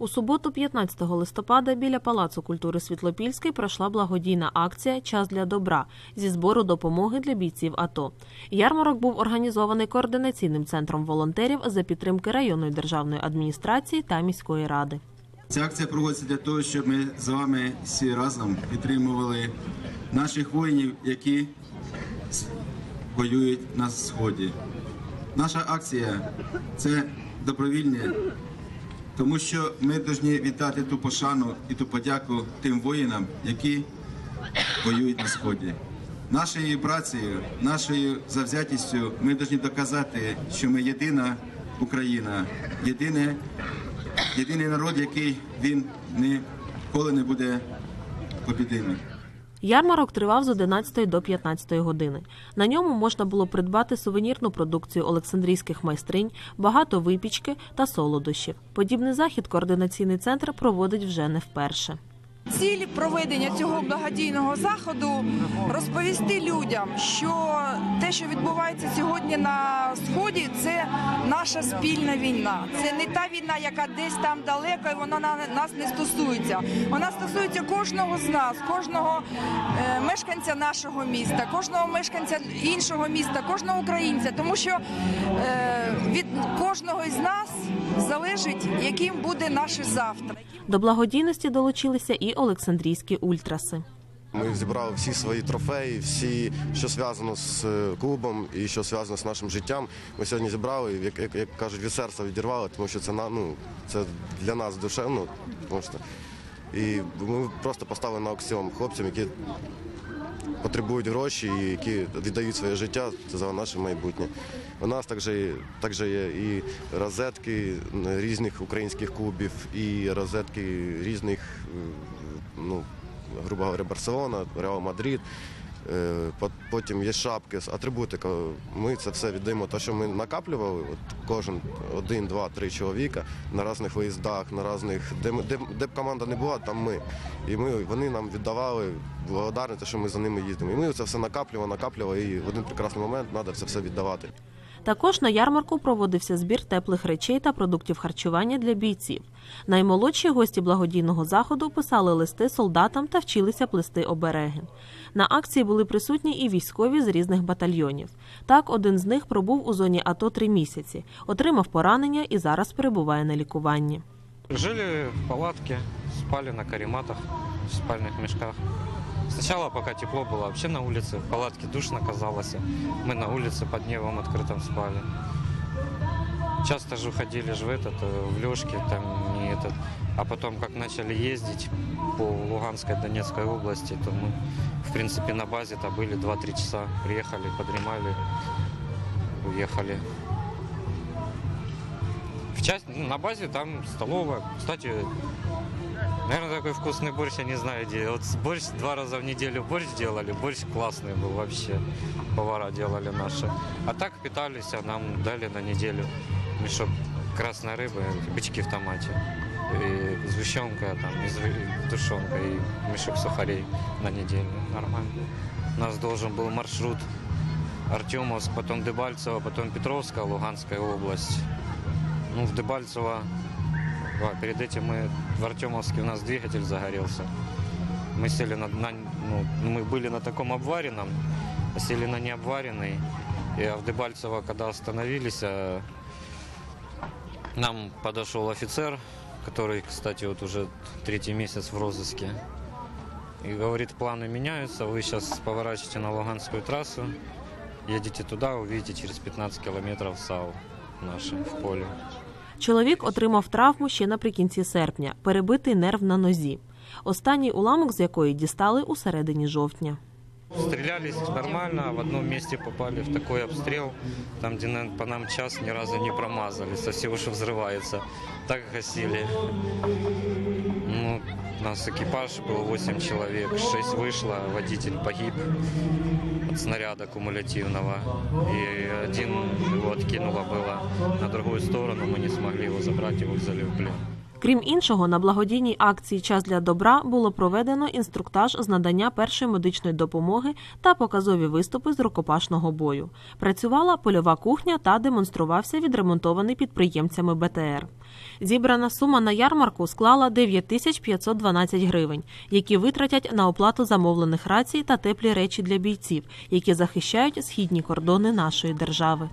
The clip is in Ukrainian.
У суботу, 15 листопада, біля Палацу культури Світлопільський пройшла благодійна акція Час для добра зі збору допомоги для бійців АТО. Ярмарок був організований координаційним центром волонтерів за підтримки районної державної адміністрації та міської ради. Ця акція проводиться для того, щоб ми з вами всі разом підтримували наших воїнів, які воюють на сході. Наша акція це добровільне, тому що ми повинні віддати ту пошану і ту подяку тим воїнам, які воюють на сході. Нашою працею, нашою завзятістю ми повинні доказати, що ми єдина Україна, єдине єдиний народ, який він ніколи не буде побідимий. Ярмарок тривав з 11 до 15 години. На ньому можна було придбати сувенірну продукцію олександрійських майстринь, багато випічки та солодощів. Подібний захід координаційний центр проводить вже не вперше. Ціль проведення цього благодійного заходу розповісти людям, що те, що відбувається сьогодні на сході, це наша спільна війна. Це не та війна, яка десь там далеко, і вона на нас не стосується. Вона стосується кожного з нас, кожного е, мешканця нашого міста, кожного мешканця іншого міста, кожного українця, тому що е, від кожного із нас залежить, яким буде наше завтра. До благодійності долучилися і Олександрійські ультраси. Ми зібрали всі свої трофеї, всі, що зв'язано з е, клубом і що зв'язано з нашим життям. Ми сьогодні зібрали, як, як, як кажуть, від серця відірвали, тому що це на ну це для нас душевно. Тому що, і ми просто поставили на аукціон хлопцям, які потребують гроші і які віддають своє життя за наше майбутнє. У нас також, є- також є і розетки різних українських клубів, і розетки різних, е, ну, грубо говоря, Барселона, Реал Мадрид. Е, Потім є шапки, атрибутика. Ми це все віддаємо. Те, що ми накаплювали, от кожен один, два, три чоловіка на різних виїздах, на різних, де, де, де б команда не була, там ми. І ми, вони нам віддавали благодарність, що ми за ними їздимо. І ми це все накаплювали, накаплювали, і в один прекрасний момент треба це все віддавати. Також на ярмарку проводився збір теплих речей та продуктів харчування для бійців. Наймолодші гості благодійного заходу писали листи солдатам та вчилися плести обереги. На акції були присутні і військові з різних батальйонів. Так, один з них пробув у зоні АТО три місяці, отримав поранення і зараз перебуває на лікуванні. Жили в палатке, спали на карематах, в спальных мешках. Сначала, пока тепло было, вообще на улице, в палатке душно казалось. Мы на улице под небом открытым спали. Часто же уходили же в этот, э, в Лёшки, там не этот. А потом, как начали ездить по Луганской, Донецкой области, то мы, в принципе, на базе-то были 2-3 часа. Приехали, подремали, уехали. Часть, ну, на базе там столовая. Кстати, наверное, такой вкусный борщ, я не знаю где. Вот борщ два раза в неделю борщ делали. Борщ классный был вообще. Повара делали наши. А так питались, а нам дали на неделю мешок красной рыбы, бычки в томате. И сгущенка, там, и тушенка, и мешок сухарей на неделю. Нормально. У нас должен был маршрут Артемовск, потом Дебальцево, потом Петровская, Луганская область. Ну, в Дебальцево, а, перед этим мы в Артемовске у нас двигатель загорелся. Мы сели на, на- ну, мы были на таком обваренном, сели на необваренный. И а в Дебальцево, когда остановились, а, нам подошел офицер, который, кстати, вот уже третий месяц в розыске. И говорит, планы меняются, вы сейчас поворачиваете на Луганскую трассу, едете туда, увидите через 15 километров САУ наши в поле. Чоловік отримав травму ще наприкінці серпня, перебитий нерв на нозі. Останній уламок з якої дістали у середині жовтня. Стрелялись нормально, а в одном месте попали в такой обстрел, там, где на- по нам час ни разу не промазали, со всего, что взрывается. Так гасили. Ну, у нас экипаж был 8 человек, 6 вышло, водитель погиб от снаряда кумулятивного. И один его откинуло было на другую сторону, мы не смогли его забрать и вызвали в плен. Крім іншого, на благодійній акції Час для добра було проведено інструктаж з надання першої медичної допомоги та показові виступи з рукопашного бою. Працювала польова кухня та демонструвався відремонтований підприємцями БТР. Зібрана сума на ярмарку склала 9512 гривень, які витратять на оплату замовлених рацій та теплі речі для бійців, які захищають східні кордони нашої держави.